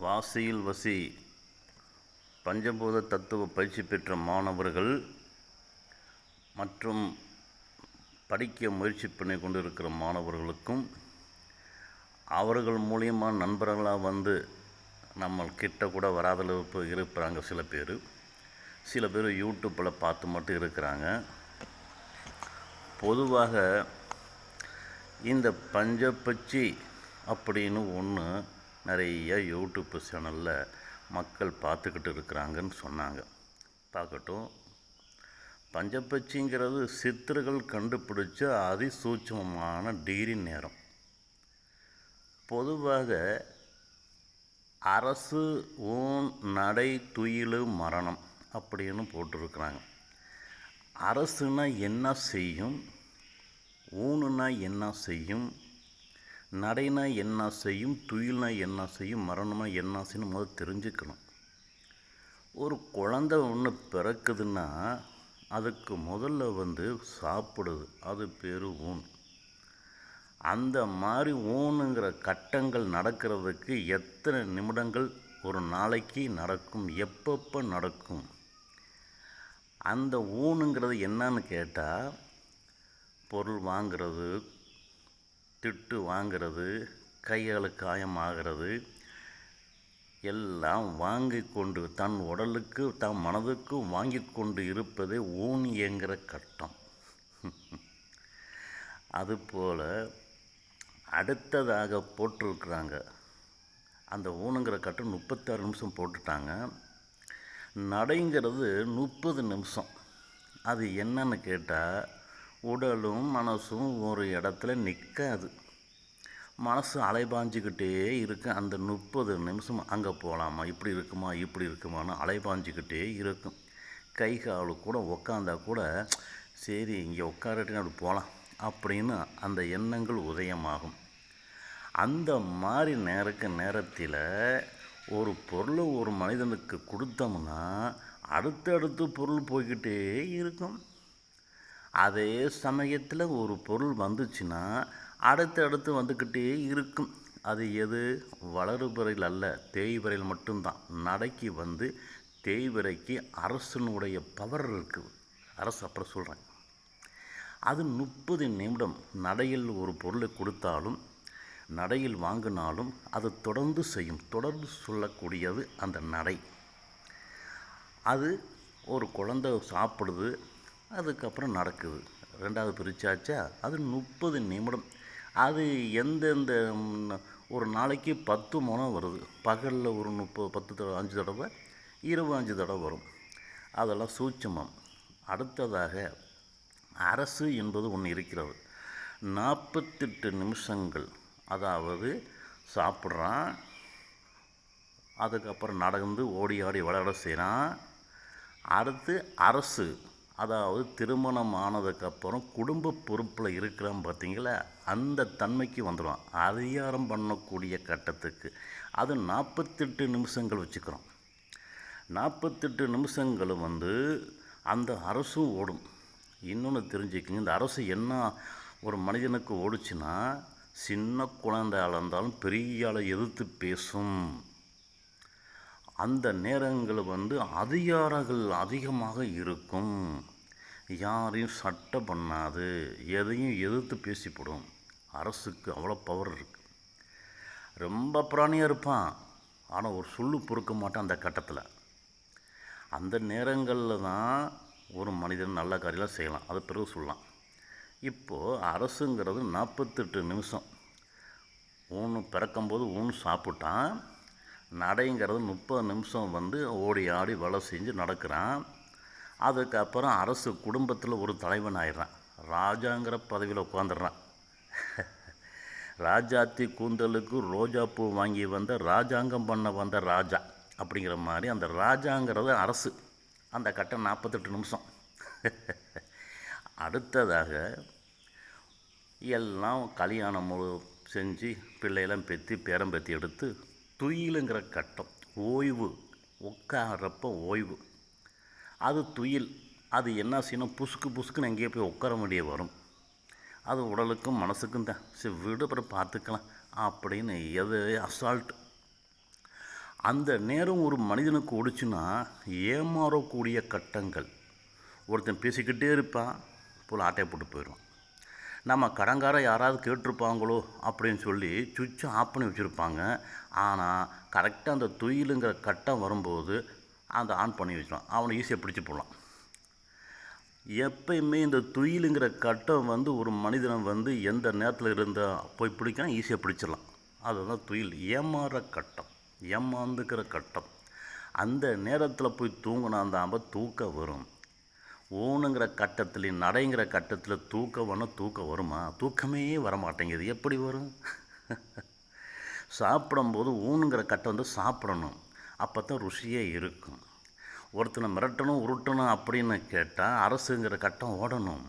வாசியில் வசி. பஞ்சபூத தத்துவ பயிற்சி பெற்ற மாணவர்கள் மற்றும் படிக்க முயற்சி பண்ணி கொண்டிருக்கிற மாணவர்களுக்கும் அவர்கள் மூலியமாக நண்பர்களாக வந்து நம்ம கிட்ட கூட வராத அளவுக்கு இருக்கிறாங்க சில பேர். சில பேர் யூடியூப்பில் பார்த்து மட்டும் இருக்கிறாங்க. பொதுவாக இந்த பஞ்சப்பச்சி அப்படின்னு ஒன்று நிறைய யூடியூப் சேனலில் மக்கள் பார்த்துக்கிட்டு இருக்கிறாங்கன்னு சொன்னாங்க. பார்க்கட்டும். பஞ்சப்பச்சிங்கிறது சித்தர்கள் கண்டுபிடிச்ச அதிசூட்சமமான டிகிரி நேரம். பொதுவாக அரசு ஊன் நடை துயிலு மரணம் அப்படின்னு போட்டிருக்கிறாங்க. அரசுனா என்ன செய்யும்? ஊனுனா என்ன செய்யும்? நடைனா என்ன செய்யும் துயில்னா என்ன செய்யும் மரணம்னா என்ன செய்யும் முதல் தெரிஞ்சுக்கணும். ஒரு குழந்தை ஒன்று பிறக்குதுன்னா அதுக்கு முதல்ல வந்து சாப்பிடுது. அது பேர் ஊன். அந்த மாதிரி ஊனுங்கிற கட்டங்கள் நடக்கிறதுக்கு எத்தனை நிமிடங்கள் ஒரு நாளைக்கு நடக்கும் எப்பப்போ நடக்கும்? அந்த ஊனுங்கிறது என்னன்னு கேட்டால் பொருள் வாங்கிறது திட்டு வாங்கிறது கையால் காயமாகிறது எல்லாம் வாங்கி கொண்டு தன் உடலுக்கு தன் மனதுக்கு வாங்கி கொண்டு இருப்பதே ஊன் என்கிற கட்டம். அதுபோல் அடுத்ததாக போட்டிருக்கிறாங்க. அந்த ஊனுங்கிற கட்டம் முப்பத்தாறு நிமிஷம் போட்டுட்டாங்க. நடைங்கிறது முப்பது நிமிஷம். அது என்னன்னு கேட்டால் உடலும் மனசும் ஒரு இடத்துல நிற்காது மனசு அலைபாஞ்சிக்கிட்டே இருக்கு. அந்த முப்பது நிமிஷம் அங்கே போகலாமா இப்படி இருக்குமா? இப்படி இருக்குமான்னு அலைபாஞ்சிக்கிட்டே இருக்கும். கை கால் கூட உக்காந்தா கூட சரி இங்கே உட்காரட்டு அப்படி போகலாம் அப்படின்னு அந்த எண்ணங்கள் உதயமாகும். அந்த மாதிரி நேரக்கு நேரத்தில் ஒரு பொருளை ஒரு மனிதனுக்கு கொடுத்தோம்னா அடுத்தடுத்து பொருள் போய்கிட்டே இருக்கும். அதே சமயத்தில் ஒரு பொருள் வந்துச்சுன்னா அடுத்து அடுத்து வந்துக்கிட்டே இருக்கும். அது எது? வளருபறையில் அல்ல தேய்வரையில் மட்டும்தான். நடைக்கு வந்து தேய்வரைக்கு அரசனுடைய பவர் இருக்குது. அரசு அப்புறம் சொல்கிறேன் அது முப்பது நிமிடம் நடையில் ஒரு பொருளை கொடுத்தாலும் நடையில் வாங்கினாலும் அது தொடர்ந்து செய்யும் தொடர்ந்து சொல்லக்கூடியது அந்த நடை. அது ஒரு குழந்தை சாப்பிடுது அதுக்கப்புறம் நடக்குது. ரெண்டாவது பிரிச்சாச்சா? அது முப்பது நிமிடம். அது எந்தெந்த ஒரு நாளைக்கு பத்து முனம் வருது. பகலில் ஒரு முப்பது பத்து தடவை அஞ்சு தடவை இருபது அஞ்சு தடவை வரும். அதெல்லாம் சூட்சமம். அடுத்ததாக அரசு என்பது ஒன்று இருக்கிறது. நாற்பத்தெட்டு நிமிஷங்கள். அதாவது சாப்பிட்றான். அதுக்கப்புறம் நடந்து ஓடி ஆடி விளையாட செய்கிறான் அடுத்து அரசு. அதாவது திருமணம் ஆனதுக்கப்புறம் குடும்ப பொறுப்பில் இருக்கிறான் பார்த்தீங்களா அந்த தன்மைக்கு வந்துடும் அதிகாரம் பண்ணக்கூடிய கட்டத்துக்கு. அது நாற்பத்தெட்டு நிமிஷங்கள் வச்சுக்கிறோம். நாற்பத்தெட்டு நிமிஷங்களும் வந்து அந்த அரசும் ஓடும். இன்னொன்று தெரிஞ்சுக்கங்க இந்த அரசு என்ன ஒரு மனிதனுக்கு ஓடுச்சுன்னா சின்ன குழந்தையாக இருந்தாலும் பெரிய ஆளை எதிர்த்து பேசும். அந்த நேரங்கள் வந்து அதிகாரங்கள் அதிகமாக இருக்கும். யாரையும் சட்டை பண்ணாது எதையும் எதிர்த்து பேசிப்படும். அரசுக்கு அவ்வளோ பவர் இருக்குது ரொம்ப பிராணியாக இருப்பான் ஆனால் ஒரு சொல்லு பொறுக்க மாட்டான் அந்த கட்டத்தில். அந்த நேரங்களில் தான் ஒரு மனிதன் நல்ல காரியெல்லாம் செய்யலாம். அது பிறகு சொல்லலாம். இப்போது அரசுங்கிறது நாற்பத்தெட்டு நிமிஷம். ஊன் பிறக்கும்போது ஊன் சாப்பிட்டான் நடைங்கிறது முப்பது நிமிஷம் வந்து ஓடி ஆடி வேலை செஞ்சு நடக்கிறான். அதுக்கப்புறம் அரசு குடும்பத்தில் ஒரு தலைவன் ஆயிடுறான். ராஜாங்கிற பதவியில் உட்காந்துடுறான் ராஜாத்தி கூந்தலுக்கு ரோஜா பூ வாங்கி வந்த ராஜாங்கம் பண்ண வந்த ராஜா அப்படிங்கிற மாதிரி அந்த ராஜாங்கிறது அரசு. அந்த கட்டம் நாற்பத்தெட்டு நிமிஷம். அடுத்ததாக எல்லாம் கல்யாணம் முழு செஞ்சு பிள்ளையெல்லாம் பெற்றி பேரம் எடுத்து துயிலுங்கிற கட்டம் ஓய்வு உட்காரப்ப ஓய்வு. அது துயில் அது என்ன செய்யணும் புசுக்கு புசுக்குன்னு எங்கேயோ போய் உட்கார வேண்டிய வரும். அது உடலுக்கும் மனசுக்கும் தான். சரி விடு அப்புறம் பார்த்துக்கலாம் அப்படின்னு எது அசால்ட் அந்த நேரம் ஒரு மனிதனுக்கு ஒடிச்சுன்னா ஏமாறக்கூடிய கட்டங்கள். ஒருத்தன் பேசிக்கிட்டே இருப்பான் போல் ஆட்டையை போட்டு போயிடுவான். நம்ம கடங்கார யாராவது கேட்டிருப்பாங்களோ அப்படின்னு சொல்லி சுவிட்சை ஆஃப் பண்ணி வச்சுருப்பாங்க. ஆனால் கரெக்டாக அந்த துயிலுங்கிற கட்டம் வரும்போது அந்த ஆன் பண்ணி வச்சிடும் அவனை ஈஸியாக பிடிச்சி போடலாம். எப்பயுமே இந்த துயிலுங்கிற கட்டம் வந்து ஒரு மனிதனை வந்து எந்த நேரத்தில் இருந்தால் போய் பிடிக்கலாம் ஈஸியாக பிடிச்சிடலாம். அதுதான் துயில். ஏமாற கட்டம். ஏமாந்துக்கிற கட்டம். அந்த நேரத்தில் போய் தூங்கினா அந்த அம்ப தூக்கம் வரும். ஊனுங்கிற கட்டத்தில் நடைங்கிற கட்டத்தில் தூக்கம் வேணும் தூக்கம் வருமா? தூக்கமே வர மாட்டேங்குது எப்படி வரும்? சாப்பிடும்போது ஊனுங்கிற கட்டம் வந்து சாப்பிடணும். அப்போ தான் ருசியே இருக்கும். ஒருத்தனை மிரட்டணும் உருட்டணும் அப்படின்னு கேட்டால் அரசுங்கிற கட்டம் ஓடணும்.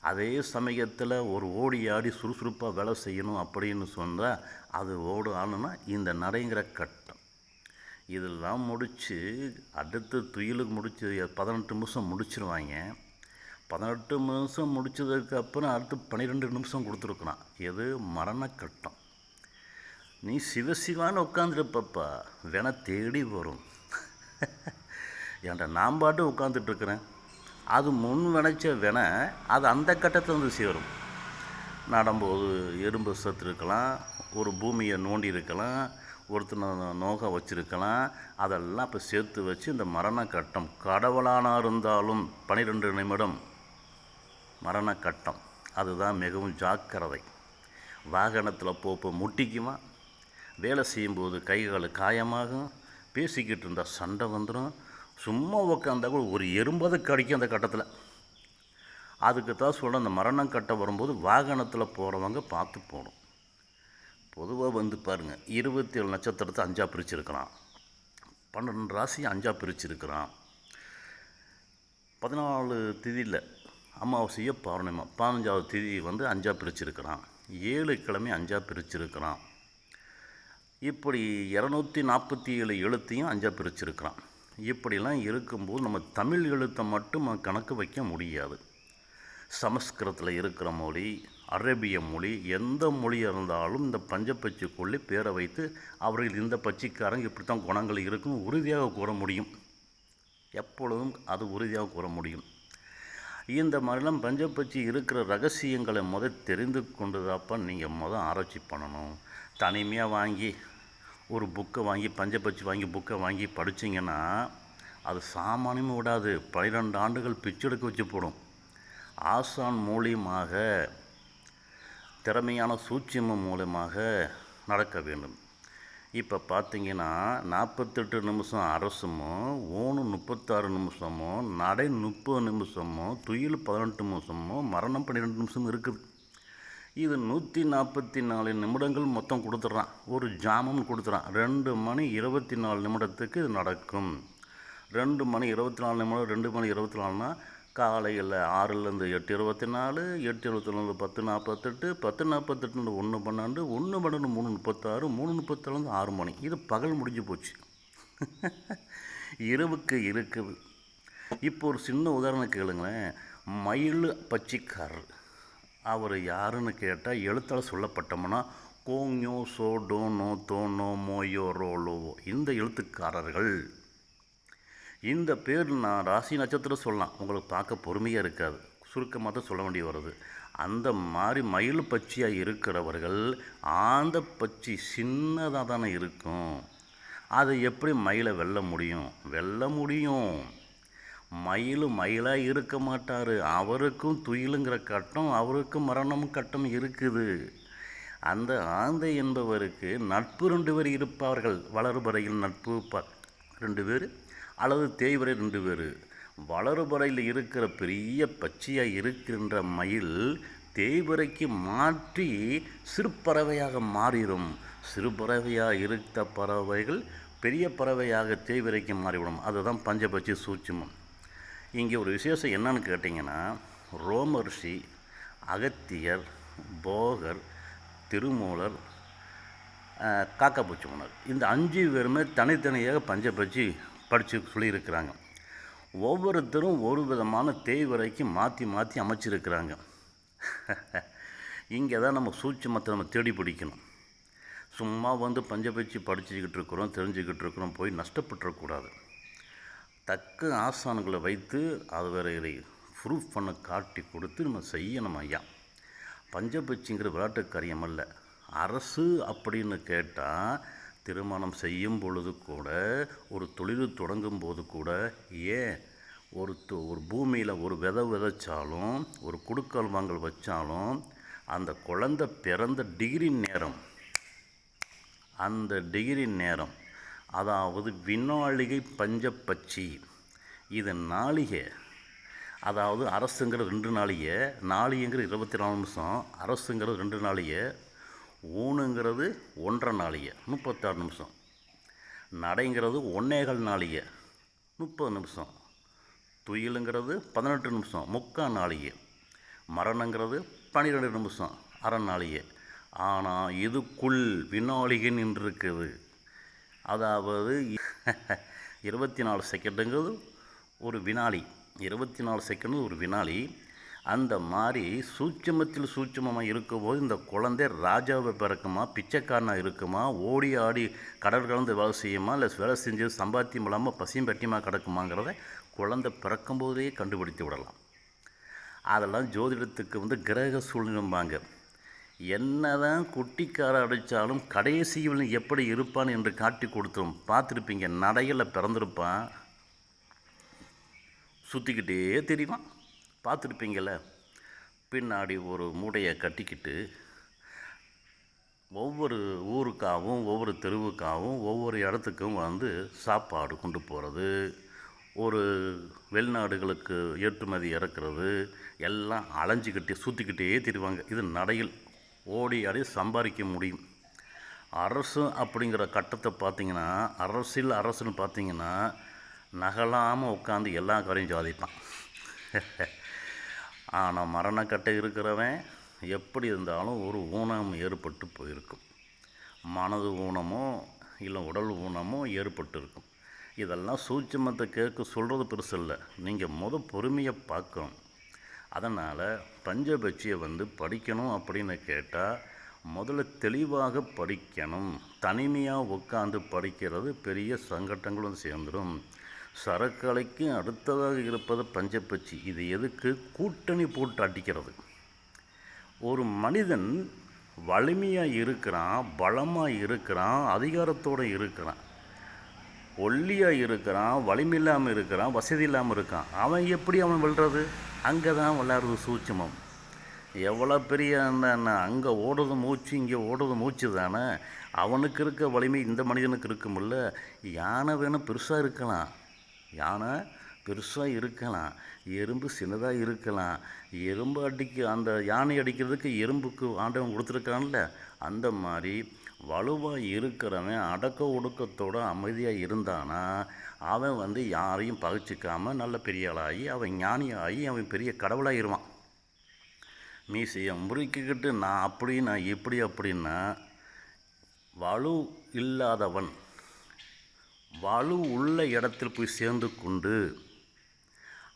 அதே சமயத்தில் ஒரு ஓடி ஆடி சுறுசுறுப்பாக வேலை செய்யணும் அப்படின்னு சொன்னால் அது ஓடு ஆனுன்னா இந்த நடைங்கிற கட்டம் இதெல்லாம் முடித்து அடுத்து துயிலுக்கு முடிச்சு பதினெட்டு நிமிஷம் முடிச்சிருவாங்க. பதினெட்டு நிமிஷம் முடிச்சதுக்கு அப்புறம் அடுத்து பன்னிரெண்டு நிமிஷம் கொடுத்துருக்குறான் எது? மரணக்கட்டம். நீ சிவசிவான்னு உட்காந்துருப்பப்பா வேணா தேடி வரும். ஏன்டா நான் பாட்டு உட்காந்துட்ருக்குறேன் அது முன் வினைச்ச வென அது அந்த கட்டத்தில் வந்து சேரும். நடும்போது எறும்பு சத்து இருக்கலாம் ஒரு பூமியை நோண்டி இருக்கலாம் ஒருத்தனை நோக வச்சுருக்கலாம். அதெல்லாம் இப்போ சேர்த்து வச்சு இந்த மரண கட்டம் கடவுளானா இருந்தாலும் பனிரெண்டு நிமிடம் மரண கட்டம் அதுதான் மிகவும் ஜாக்கிரதை. வாகனத்தில் போப்போ முட்டிக்குமா? வேலை செய்யும்போது கைகள் காயமாகும். பேசிக்கிட்டு இருந்தால் சண்டை வந்துடும் சும்மா உட்காந்தா கூட ஒரு எறும்பது கடிக்கும் அந்த கட்டத்தில். அதுக்கு தான் சொல்கிறேன் அந்த மரணம் கட்ட வரும்போது வாகனத்தில் போகிறவங்க பார்த்து போகணும். பொதுவாக வந்து பாருங்கள் இருபத்தி ஏழு நட்சத்திரத்தை அஞ்சாக பிரிச்சிருக்கிறான். பன்னெண்டு ராசியை அஞ்சாக பிரிச்சிருக்கிறான். பதினாலு திதியில் அமாவாசையோ பௌர்ணமா பதினஞ்சாவது திதி வந்து அஞ்சாக பிரிச்சிருக்கிறான். ஏழு கிழமை அஞ்சாக பிரிச்சிருக்கிறான். இப்படி இரநூத்தி நாற்பத்தி ஏழு எழுத்தையும் அஞ்சாக பிரிச்சிருக்கிறான். இப்படிலாம் இருக்கும்போது நம்ம தமிழ் எழுத்தை மட்டும் கணக்கு வைக்க முடியாது. சமஸ்கிருதத்தில் இருக்கிற மொழி அரேபிய மொழி எந்த மொழியாக இருந்தாலும் இந்த பஞ்சப்பட்சிக்குள்ளே பேரை வைத்து அவர்கள் இந்த பட்சிக்காரங்க இப்படி தான் குணங்கள் இருக்கும் உறுதியாக கூற முடியும். எப்பொழுதும் அது உறுதியாக கூற முடியும். இந்த மாதிரிலாம் பஞ்சப்பச்சி இருக்கிற ரகசியங்களை முதல் தெரிந்து கொண்டுதாப்பா நீங்கள் முதல் ஆராய்ச்சி பண்ணணும். தனிமையாக வாங்கி ஒரு புக்கை வாங்கி பஞ்சப்பச்சி வாங்கி புக்கை வாங்கி படிச்சிங்கன்னா அது சாமானியமும் விடாது. பன்னிரெண்டு ஆண்டுகள் பிச்செடுக்க வச்சு போடும். ஆசான் மூலியமாக திறமையான சூட்சிமம் மூலமாக நடக்க வேண்டும். இப்போ பார்த்தீங்கன்னா நாற்பத்தெட்டு நிமிஷம் அரசமும் ஊனு முப்பத்தாறு நிமிஷமும் நடை முப்பது நிமிஷமோ துயில் பதினெட்டு நிமிஷமோ மரணம் பன்னிரெண்டு நிமிஷம் இருக்குது இது நூற்றி நாற்பத்தி நாலு நிமிடங்கள் மொத்தம் கொடுத்துட்றான் ஒரு ஜாமம் கொடுத்துறான். ரெண்டு மணி இருபத்தி நாலு நிமிடத்துக்கு இது நடக்கும். ரெண்டு மணி இருபத்தி நாலு நிமிடம் ரெண்டு மணி இருபத்தி நாலுனா காலையில் ஆறுலேருந்து எட்டு இருபத்தி நாலு எட்டு இருபத்தி நாலு பத்து நாற்பத்தெட்டு பத்து நாற்பத்தெட்டுலேருந்து ஒன்று பன்னெண்டு ஒன்று பன்னெண்டு மூணு முப்பத்தாறு மூணு முப்பத்தாறுலேருந்து ஆறு மணி. இது பகல் முடிஞ்சு போச்சு. இரவுக்கு இருக்குது. இப்போ ஒரு சின்ன உதாரணம் கேளுங்களேன். மயில் பச்சிக்காரர். அவர் யாருன்னு கேட்டால் எழுத்தால் சொல்லப்பட்டோம்னா கோங்யோ சோ டோனோ தோனோ மோயோ ரோலோவோ இந்த எழுத்துக்காரர்கள். இந்த பேர் நான் ராசி நட்சத்திரம் சொல்லலாம். உங்களுக்கு பார்க்க பொறுமையாக இருக்காது. சுருக்கமாக தான் சொல்ல வேண்டி வருது. அந்த மாதிரி மயில் பச்சியாக இருக்கிறவர்கள் ஆந்த பச்சி சின்னதாக தானே இருக்கும். அதை எப்படி மயிலை வெல்ல முடியும்? வெல்ல முடியும். மயில் மயிலாக இருக்க மாட்டார். அவருக்கும் துயிலுங்கிற கட்டம் அவருக்கும் மரணம் கட்டம் இருக்குது. அந்த ஆந்தை என்பவருக்கு நட்பு ரெண்டு பேர் இருப்பார்கள். வளர்பறையில் நட்பு ப ரெண்டு பேர். அல்லது தேய்வரை ரெண்டு பேர் வளருபறையில் இருக்கிற பெரிய பச்சையாக இருக்கின்ற மயில் தேய்வரைக்கு மாற்றி சிறுபறவையாக மாறிடும். சிறுபறவையாக இருந்த பறவைகள் பெரிய பறவையாக தேய்வரைக்கு மாறிவிடும். அதுதான் பஞ்சபட்சி சூட்சமம். இங்கே ஒரு விசேஷம் என்னன்னு கேட்டிங்கன்னா ரோமர்ஷி அகத்தியர் போகர் திருமூலர் அஹ், காக்காப்பூச்சி மன்னர். இந்த அஞ்சு பேருமே தனித்தனியாக பஞ்சபட்சி படித்து சொல்லியிருக்கிறாங்க. ஒவ்வொருத்தரும் ஒரு விதமான தேய்வரைக்கு மாற்றி மாற்றி அமைச்சிருக்கிறாங்க. இங்கே தான் நம்ம சூட்சமத்தை நம்ம தேடி பிடிக்கணும். சும்மா வந்து பஞ்சபட்சி படிச்சுக்கிட்டு இருக்கிறோம் தெரிஞ்சுக்கிட்டு இருக்கிறோம் போய் நஷ்டப்பட்டுறக்கூடாது. தக்க ஆசான்களை வைத்து அது வேற ப்ரூஃப் பண்ண காட்டி கொடுத்து நம்ம செய்யணும் ஐயா. பஞ்சபட்சிங்கிற விளையாட்டு காரியம் அல்ல. அரசு அப்படின்னு கேட்டால் திருமணம் செய்யும் பொழுது கூட ஒரு தொழில் தொடங்கும் போது கூட ஏன் ஒரு ஒரு பூமியில் ஒரு விதை விதைச்சாலும் ஒரு குடுக்கல் வாங்கல் வச்சாலும் அந்த குழந்தை பிறந்த டிகிரி நேரம். அந்த டிகிரி நேரம். அதாவது வினாளிகை பஞ்சப்பச்சி இது நாளிகை. அதாவது அரசுங்கிற ரெண்டு நாளிகை நாளிகைங்கிற இருபத்தி நாலு நிமிஷம் அரசுங்கிறது ரெண்டு நாளிகை ஊனுங்கிறது ஒன்றரை நாளிகை முப்பத்தாறு நிமிஷம். நடைங்கிறது ஒன்னேகால் நாளிகை முப்பது நிமிஷம். துயிலுங்கிறது பதினெட்டு நிமிஷம் முக்கால் நாளிகை. மரணங்கிறது பன்னிரெண்டு நிமிஷம் அரை நாளிகை. ஆனால் இதுக்குள் வினாளிகள் நின்றுருக்குது. அதாவது இருபத்தி நாலு செகண்டுங்கிறது ஒரு வினாடி. இருபத்தி நாலு செகண்டு ஒரு வினாடி. அந்த மாதிரி சூட்சமத்தில் சூட்சமமாக இருக்கும்போது இந்த குழந்தை ராஜாவை பிறக்குமா பிச்சைக்காரனாக இருக்குமா ஓடி ஆடி கடல் கலந்து வேலை செய்யுமா இல்லை வேலை செஞ்சு சம்பாத்தியம் இல்லாமல் பசியும் பட்டியமாக கிடக்குமாங்கிறத குழந்தை பிறக்கும்போதே கண்டுபிடித்து விடலாம். அதெல்லாம் ஜோதிடத்துக்கு வந்து கிரக சூழ்நிலைம்பாங்க. என்னதான் குட்டிக்கார அடித்தாலும் கடைசியில் எப்படி இருப்பான் என்று காட்டி கொடுத்தோம் பார்த்துருப்பீங்க நடையில் பிறந்திருப்பான் சுற்றிக்கிட்டே தெரியுமா பார்த்துருப்பீங்கள பின்னாடி ஒரு மூடையை கட்டிக்கிட்டு ஒவ்வொரு ஊருக்காகவும் ஒவ்வொரு தெருவுக்காகவும் ஒவ்வொரு இடத்துக்கும் வந்து சாப்பாடு கொண்டு போகிறது ஒரு வெளிநாடுகளுக்கு ஏற்றுமதி இறக்குறது எல்லாம் அலைஞ்சிக்கிட்டே சுற்றிக்கிட்டே திரிவாங்க. இது நடையில் ஓடி ஆடி சம்பாதிக்க முடியும். அரசு அப்படிங்கிற கட்டத்தை பார்த்திங்கன்னா அரசியல் அரசுன்னு பார்த்தீங்கன்னா நகலாமல் உட்காந்து எல்லா காரையும் சாதிப்பான். ஆனால் மரணக்கட்டை இருக்கிறவன் எப்படி இருந்தாலும் ஒரு ஊனம் ஏற்பட்டு போயிருக்கும். மனது ஊனமோ இல்லை உடல் ஊனமோ ஏற்பட்டு இருக்கும் இதெல்லாம் சூட்சமத்தை கேட்க சொல்கிறது பெருசு இல்லை. நீங்கள் முத பொறுமையை பார்க்கணும். அதனால் பஞ்சபட்சியை வந்து படிக்கணும் அப்படின்னு கேட்டால் முதல்ல தெளிவாக படிக்கணும். தனிமையாக உட்காந்து படிக்கிறது பெரிய சங்கட்டங்களும் சேர்ந்துடும் சரக்கலைக்கு அடுத்ததாக இருப்பது பஞ்சப்பச்சி. இது எதுக்கு? கூட்டணி போட்டு அடிக்கிறது. ஒரு மனிதன் வலிமையாக இருக்கிறான் பலமாக இருக்கிறான் அதிகாரத்தோடு இருக்கிறான். ஒல்லியாக இருக்கிறான் வலிமை இல்லாமல் இருக்கிறான் வசதி இல்லாமல் இருக்கான். அவன் எப்படி அவன் வெல்றது? அங்கே தான் விளையாடுறது சூட்சமம். எவ்வளோ பெரிய என்ன அங்கே ஓடுறது மூச்சு இங்கே ஓடுறது மூச்சு தானே? அவனுக்கு இருக்க வலிமை இந்த மனிதனுக்கு இருக்குமில்ல. யானை வேணும் பெருசாக இருக்கலாம். யானை பெருசாக இருக்கலாம் எறும்பு சின்னதாக இருக்கலாம். எறும்பு அடிக்க அந்த யானை அடிக்கிறதுக்கு எறும்புக்கு ஆண்டவன் கொடுத்துருக்கான்ல அந்த மாதிரி வலுவாக இருக்கிறவன் அடக்க ஒடுக்கத்தோடு அமைதியாக இருந்தானா அவன் வந்து யாரையும் பகிச்சிக்காமல் நல்ல பெரிய ஆளாகி அவன் ஞானியாகி அவன் பெரிய கடவுளாகிருவான். மீசையை முறுக்கிக்கிட்டு நான் அப்படி நான் இப்படி அப்படின்னா வலு இல்லாதவன் வலு உள்ள இடத்தில் போய் சேர்ந்து கொண்டு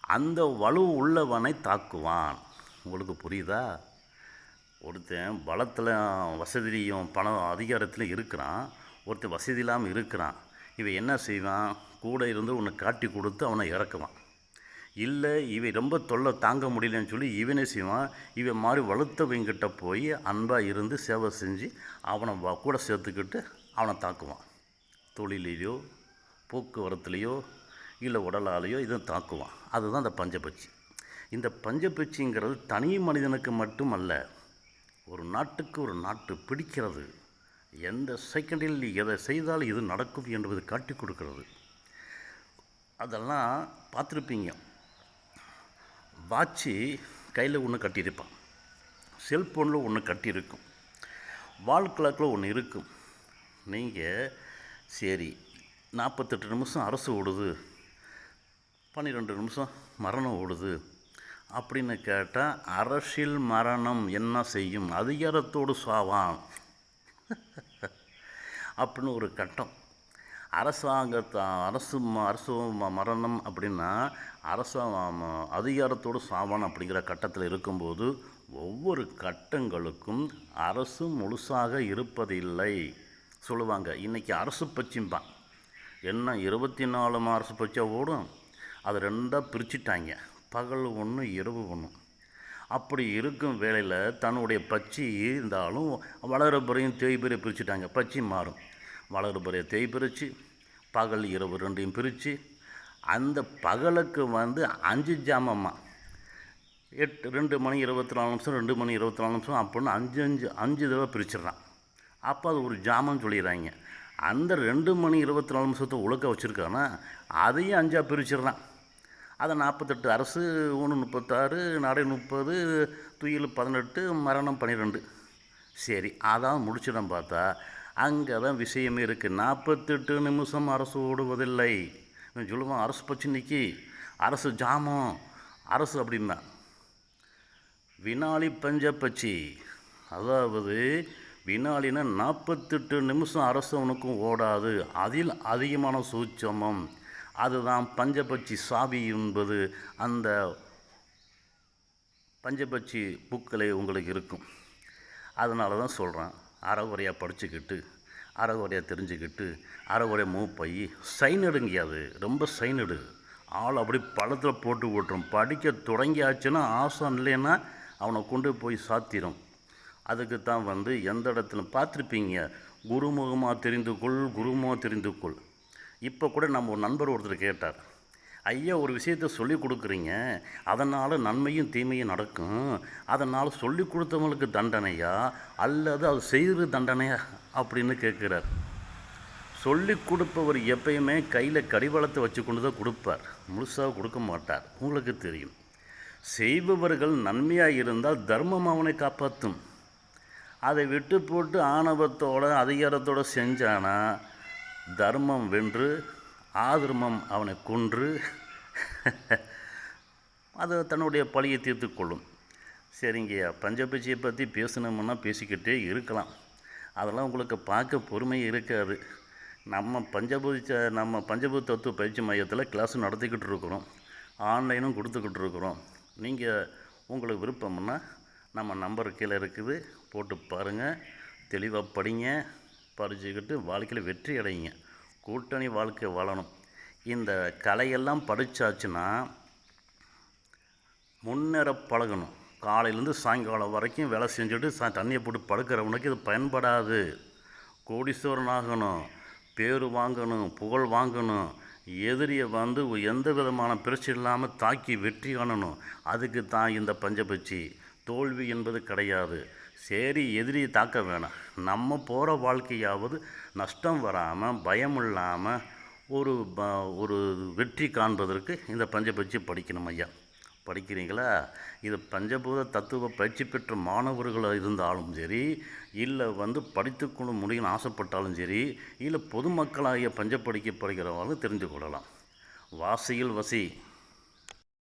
அந்த வலு உள்ளவனை தாக்குவான். உங்களுக்கு புரியுதா? ஒருத்தன் பலத்தில் வசதியும் பணம் அதிகாரத்தில் இருக்கிறான். ஒருத்தன் வசதி இல்லாமல் இருக்கிறான். இவன் என்ன செய்வான்? கூட இருந்து உன்னை காட்டி கொடுத்து அவனை இறக்குவான். இல்லை இவன் ரொம்ப தொல்லை தாங்க முடியலன்னு சொல்லி இவனே செய்வான்? இவன் மாதிரி வலுத்தவங்கிட்ட போய் அன்பாக இருந்து சேவை செஞ்சு அவனை வ- கூட சேர்த்துக்கிட்டு அவனை தாக்குவான். தொழிலையோ போக்குவரத்துலேயோ இல்லை உடலாலேயோ இதை தாக்குவான். அதுதான் அந்த பஞ்சபட்சி. இந்த பஞ்சபட்சிங்கிறது தனி மனிதனுக்கு மட்டும் அல்ல ஒரு நாட்டுக்கு ஒரு நாட்டு பிடிக்கிறது. எந்த செகண்டில் நீ எதை செய்தால் இது நடக்கும் என்பது காட்டி கொடுக்கிறது. அதெல்லாம் பார்த்துருப்பீங்க. வாட்சி கையில் ஒன்று கட்டியிருப்பான். செல்ஃபோனில் ஒன்று கட்டியிருக்கும். வால் கிளாக்கில் ஒன்று இருக்கும். நீங்கள் சரி நாற்பத்தெட்டு நிமிஷம் அரசு ஓடுது. பன்னிரெண்டு நிமிஷம் மரணம் ஓடுது. அப்படின்னு கேட்டால் அரசியல் மரணம் என்ன செய்யும்? அதிகாரத்தோடு சாவான் அப்படின்னு ஒரு கட்டம். அரசாங்கத்தை அரசு ம- அரசு மரணம் அப்படின்னா அரச ம- அதிகாரத்தோடு சாவான் அப்படிங்கிற கட்டத்தில் இருக்கும்போது ஒவ்வொரு கட்டங்களுக்கும் அரசு முழுசாக இருப்பதில்லை. சொல்லுவாங்க இன்றைக்கி அரசு பச்சிம்பான் என்ன இருபத்தி நாலு அரசு பச்சா ஓடும்? அது ரெண்டாக பிரிச்சுட்டாங்க. பகல் ஒன்று இரவு ஒன்று அப்படி இருக்கும் வேலையில் தன்னுடைய பச்சி இருந்தாலும் வளரப்புறையும் தேய்பிரை பிரிச்சுட்டாங்க. பச்சி மாறும். வளரப்புறையை தேய் பிரித்து பகல் இரவு ரெண்டையும் பிரித்து அந்த பகலுக்கு வந்து அஞ்சு ஜாமம்மா. எட்டு ரெண்டு மணி இருபத்தி நாலு நிமிஷம் ரெண்டு மணி இருபத்தி நாலு நிமிஷம் அப்படின்னு அஞ்சு அஞ்சு அஞ்சு தடவை பிரிச்சிடுறான். அப்போ அது ஒரு ஜாமம் சொல்லிடுறாங்க. அந்த ரெண்டு மணி இருபத்தி நாலு நிமிஷத்தை உழுக்க வச்சுருக்கானா அதையும் அஞ்சாக பிரிச்சிடுறான் அதை நாற்பத்தெட்டு அரசு ஒன்று முப்பத்தாறு நடை முப்பது துயில் பதினெட்டு மரணம் பன்னிரெண்டு சரி அதான் முடிச்சிடம் பார்த்தா அங்கே தான் விஷயமே இருக்குது நாற்பத்தெட்டு நிமிஷம் அரசு ஓடுவதில்லை. சொல்லுவான் அரசு பச்சினிக்கு அரசு ஜாமம் அரசு அப்படின்னா வினாளி பஞ்சப்பச்சி அதாவது வினாடினா நாற்பத்தெட்டு நிமிஷம் அரசவனுக்கும் ஓடாது. அதில் அதிகமான சூட்சமம். அதுதான் பஞ்சபட்சி சாவி என்பது. அந்த பஞ்சபட்சி புக்கில் உங்களுக்கு இருக்கும். அதனால தான் சொல்கிறேன் அறகுறையாக படிச்சுக்கிட்டு அறகுறையாக தெரிஞ்சுக்கிட்டு அறகுறையாக மூவ் பண்ணி சைனடுங்க அது. ரொம்ப சைனடு ஆள் அப்படி பழத்தில் போட்டு விட்டுரும். படிக்க தொடங்கியாச்சுன்னா ஆசை இல்லைன்னா அவனை கொண்டு போய் சாத்திரும். அதுக்கு தான் வந்து எந்த இடத்துல பார்த்துருப்பீங்க? குருமுகமாக தெரிந்து கொள் குருமுகமாக தெரிந்து கொள் இப்போ கூட நம்ம ஒரு நண்பர் ஒருத்தர் கேட்டார் ஐயா ஒரு விஷயத்த சொல்லி கொடுக்குறீங்க. அதனால் நன்மையும் தீமையும் நடக்கும். அதனால் சொல்லி கொடுத்தவங்களுக்கு தண்டனையா? அல்லது அது செய்கிறது தண்டனையா? அப்படின்னு கேட்குறார். சொல்லி கொடுப்பவர் எப்பயுமே கையில் கடிவாளத்தை வச்சு கொண்டு தான் கொடுப்பார். முழுசாக கொடுக்க மாட்டார். உங்களுக்கு தெரியும். செய்பவர்கள் நன்மையாக இருந்தால் தர்மம் அவனை காப்பாற்றும். அதை விட்டு போட்டு ஆணவத்தோட அதிகாரத்தோடு செஞ்சானா? தர்மம் வென்று ஆதர்மம் அவனை கொன்று அது தன்னுடைய பழியை தீர்த்து கொள்ளும். சரிங்கய்யா பஞ்சபட்சியை பற்றி பேசணுமுன்னா பேசிக்கிட்டே இருக்கலாம். அதெல்லாம் உங்களுக்கு பார்க்க பொறுமை இருக்காது. நம்ம பஞ்சபூதி நம்ம பஞ்சபூத தத்துவ பயிற்சி மையத்தில் கிளாஸ் நடத்திக்கிட்டு இருக்கிறோம். ஆன்லைனும் கொடுத்துக்கிட்டு இருக்கிறோம். நீங்கள் உங்களுக்கு விருப்பம்னா நம்ம நம்பர் கீழே இருக்குது. போட்டு பாருங்கள் தெளிவாக படிங்க. படிச்சுக்கிட்டு வாழ்க்கையில் வெற்றி அடையுங்க கூட்டணி வாழ்க்கை வாழணும். இந்த கலையெல்லாம் படித்தாச்சுன்னா முன்னேற பழகணும். காலையிலேருந்து சாயங்காலம் வரைக்கும் வேலை செஞ்சுட்டு சா தண்ணியை போட்டு படுக்கிறவனுக்கு இது பயன்படாது. கோடீஸ்வரன் ஆகணும். பேர் வாங்கணும். புகழ் வாங்கணும். எதிரியை வந்து எந்த விதமான பிரச்சனை இல்லாமல் தாக்கி வெற்றி காணணும். அதுக்கு தான் இந்த பஞ்சபட்சி. தோல்வி என்பது கிடையாது. சரி எதிரியை தாக்க வேணாம். நம்ம போகிற வாழ்க்கையாவது நஷ்டம் வராமல் பயம் இல்லாமல் ஒரு ப- ஒரு வெற்றி காண்பதற்கு இந்த பஞ்சபட்சி படிக்கணும் ஐயா. படிக்கிறீங்களா? இது பஞ்சபூத தத்துவ பயிற்சி பெற்ற மாணவர்களாக இருந்தாலும் சரி இல்லை வந்து படித்துக்கொள்ள முடியும்னு ஆசைப்பட்டாலும் சரி இல்லை பொதுமக்களாகிய பஞ்சப்படிக்க படிக்கிறவங்களும் தெரிந்து கொள்ளலாம். வாசியில் வசி.